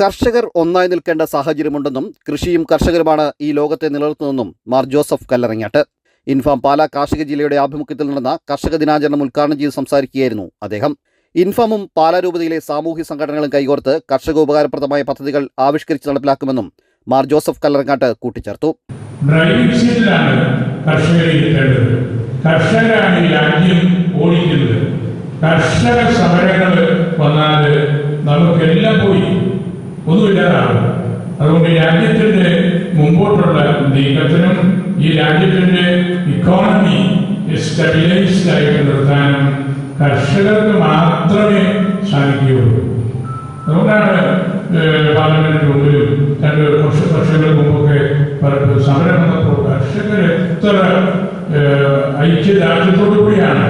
കർഷകർ ഒന്നായി നിൽക്കേണ്ട സാഹചര്യമുണ്ടെന്നും കൃഷിയും കർഷകരുമാണ് ഈ ലോകത്തെ നിലനിർത്തുന്നതെന്നും മാർ ജോസഫ് കല്ലറങ്ങാട്ട്. ഇൻഫാം പാലാ കാർഷിക ജില്ലയുടെ ആഭിമുഖ്യത്തിൽ നടന്ന കർഷക ദിനാചരണം ഉദ്ഘാടനം ചെയ്ത് സംസാരിക്കുകയായിരുന്നു അദ്ദേഹം. ഇൻഫാമും പാലാ രൂപതയിലെ സാമൂഹ്യ സംഘടനകളും കൈകോർത്ത് കർഷക ഉപകാരപ്രദമായ പദ്ധതികൾ ആവിഷ്കരിച്ച് നടപ്പിലാക്കുമെന്നും മാർ ജോസഫ് കല്ലറങ്ങാട്ട് കൂട്ടിച്ചേർത്തു. കർഷകരാണ് രാജ്യം ഓടിക്കുന്നത്. കർഷക സമരങ്ങൾ രാജ്യത്തിന്റെ മുമ്പോട്ടുള്ള നീക്കത്തിനും ഈ രാജ്യത്തിന്റെ ഇക്കോണമി സ്റ്റെബിലൈസ്ഡ് ആയിട്ട് നിർത്താനും കർഷകർക്ക് മാത്രമേ സാധിക്കുകയുള്ളൂ. അതുകൊണ്ടാണ് പാർലമെന്റിന്റെ പാർലമെന്റിന് മുമ്പിലും രണ്ട് വർഷ വർഷങ്ങൾക്ക് മുമ്പൊക്കെ പലപ്പോഴും സമരം വന്നപ്പോൾ കർഷകർ എത്ര ഐക്യദാർഢ്യത്തോടു കൂടിയാണ്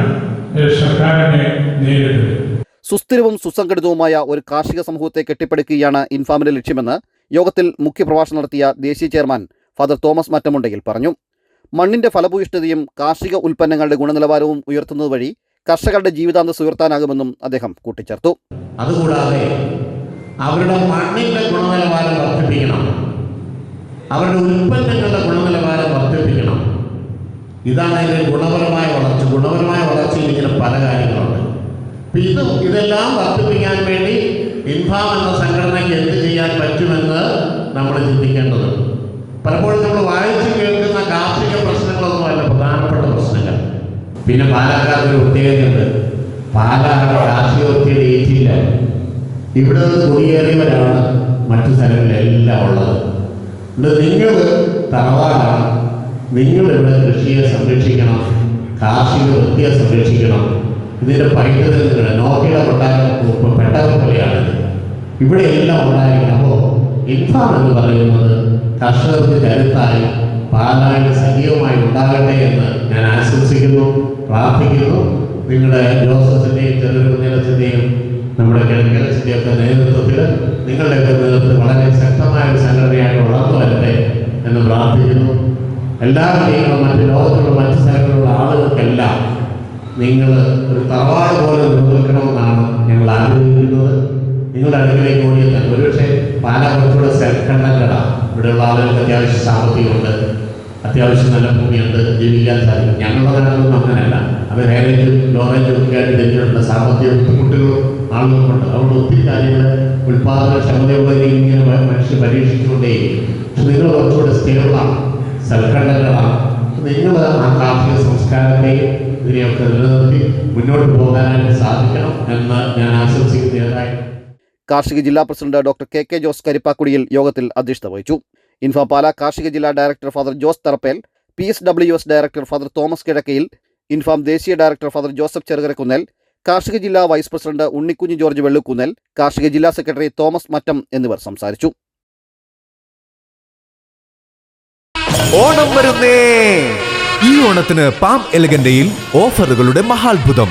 സർക്കാരിനെ നേരിട്ടത്. സുസ്ഥിരവും സുസംഘടിതവുമായ ഒരു കാർഷിക സമൂഹത്തെ കെട്ടിപ്പടുക്കുകയാണ് ഇൻഫാമിന്റെ ലക്ഷ്യമെന്ന് യോഗത്തിൽ മുഖ്യപ്രഭാഷണം നടത്തിയ ദേശീയ ചെയർമാൻ ഫാദർ തോമസ് മറ്റമുണ്ടയിൽ പറഞ്ഞു. മണ്ണിന്റെ ഫലഭൂയിഷ്ഠതയും കാർഷിക ഉൽപ്പന്നങ്ങളുടെ ഗുണനിലവാരവും ഉയർത്തുന്നത് വഴി കർഷകരുടെ ജീവിതാന്തസ് ഉയർത്താനാകുമെന്നും അദ്ദേഹം കൂട്ടിച്ചേർത്തു. അതുകൂടാതെ അവരുടെ മണ്ണിന്റെ ഗുണനിലവാരം വർദ്ധിപ്പിക്കണം. അവരുടെ ഉൽപ്പന്നങ്ങളുടെ ഗുണനിലവാരം വർദ്ധിപ്പിക്കണം. ഇതാണ് ഇതിൽ ഗുണപരമായ വളർച്ച. ഗുണപരമായ വളർച്ചയിൽ ഇങ്ങനെ പല കാര്യങ്ങളുണ്ട്. ഇത് ഇതെല്ലാം വർദ്ധിപ്പിക്കാൻ വേണ്ടി ഇൻഫാം എന്ന സംഘടനയ്ക്ക് എന്ത് ചെയ്യാൻ പറ്റുമെന്ന് നമ്മൾ ചിന്തിക്കേണ്ടതുണ്ട്. പലപ്പോഴും നമ്മൾ വായിച്ചു കേൾക്കുന്ന കാർഷിക പ്രശ്നങ്ങളൊന്നുമല്ല പ്രധാനപ്പെട്ട പ്രശ്നങ്ങൾ. പിന്നെ പാലക്കാട് ഒരു പ്രത്യേകതയുണ്ട് പാലക്കാട് കാർഷികോദ്യയുടെ ഏറ്റില്ല ഇവിടെ നിന്ന് കുടിയേറിയവരാണ് മറ്റു സ്ഥലങ്ങളിലെല്ലാം ഉള്ളത്. നിങ്ങൾ തറവാടാണ്. നിങ്ങൾ ഇവിടെ കൃഷിയെ സംരക്ഷിക്കണം കാർഷിക വൃത്തിയെ സംരക്ഷിക്കണം. ഇതിന്റെ പൈതൃകങ്ങൾ നോക്കിയുടെ പെട്ടത് പെട്ടക പോലെയാണിത്. ഇവിടെ എല്ലാം ഉണ്ടായിരിക്കണം. അപ്പോൾ ഇൻഫാം എന്ന് പറയുന്നത് കർഷകർക്ക് കരുത്തായി പാലായി സജീവമായി ഉണ്ടാകട്ടെ എന്ന് ഞാൻ ആശംസിക്കുന്നു പ്രാർത്ഥിക്കുന്നു. നിങ്ങളുടെ ജോസഫിന്റെയും ചെറുകുന്നേരത്തിന്റെയും നമ്മുടെ കിഴക്കിഴച്ചിന്റെയും ഒക്കെ നേതൃത്വത്തിൽ നിങ്ങളുടെയൊക്കെ നേതൃത്വത്തിൽ വളരെ ശക്തമായ ഒരു സംഘടനയായിട്ട് വളർന്നു വരട്ടെ എന്ന് പ്രാർത്ഥിക്കുന്നു. എല്ലാവരുടെയും മറ്റ് ലോകത്തുള്ള മറ്റ് സ്ഥലങ്ങളിലുള്ള ആളുകൾക്കെല്ലാം നിങ്ങൾ ഒരു തറവാട് പോലെ നിലനിൽക്കണമെന്നാണ് ഞങ്ങൾ ആഗ്രഹിക്കുന്നത്. നിങ്ങളുടെ അടുക്കലേക്ക് ഓടിയെത്താൻ ഒരുപക്ഷെ പാല കുറച്ചുകൂടെ സെൽഫ് കണ്ടക്റ്റഡാ ഇവിടെയുള്ള ആളുകൾക്ക് അത്യാവശ്യം സാമ്പത്തികമുണ്ട്. അത്യാവശ്യം നല്ല ഭൂമിയുണ്ട്. ജീവിക്കാൻ സാധിക്കും. ഞങ്ങളുടെ നാട്ടിലൊന്നും അങ്ങനെയല്ല അവർ ഹൈറേഞ്ചും ലോറേഞ്ചും ഒക്കെ ആയിട്ട് തിരിഞ്ഞിട്ടുണ്ട് സാമ്പത്തിക ബുദ്ധിമുട്ടുകളും ആളുകൾക്കുണ്ട്. അതുകൊണ്ട് ഒത്തിരി കാര്യങ്ങൾ ഉൽപാദന ക്ഷമതയുള്ള രീതിയിൽ ഇങ്ങനെ മനുഷ്യർ പരീക്ഷിച്ചുകൊണ്ടേയിരിക്കും. പക്ഷെ നിങ്ങൾ കുറച്ചുകൂടെ സെൽഫ് കണ്ടക്റ്റഡാണ് നിങ്ങൾ ആ കാർഷിക സംസ്കാരത്തെയും ഇതിനെയൊക്കെ നിലനിർത്തി മുന്നോട്ട് പോകാനായിട്ട് സാധിക്കണം എന്ന് ഞാൻ ആശംസിക്കുന്നതായി കാർഷിക ജില്ലാ president doctor K K Jose Karippakudiyil യോഗത്തിൽ അധ്യക്ഷത വഹിച്ചു. ഇൻഫാപാല കാർഷിക ജില്ലാ director father Jose Tharappel P S W S director father Thomas Kizhakkayil Infam ദേശീയ ഡയറക്ടർ ഫാദർ ജോസഫ് ചെറുകരക്കുന്നൽ കാർഷിക ജില്ലാ vice president Unnikunju George Vellukkunnel കാർഷിക ജില്ലാ സെക്രട്ടറി തോമസ് മറ്റം എന്നിവർ സംസാരിച്ചു. ഓണം വരുന്നേ. ഈ ഓണത്തിന് പാം എലഗന്റയിൽ ഓഫറുകളുടെ മഹാത്ഭുതം.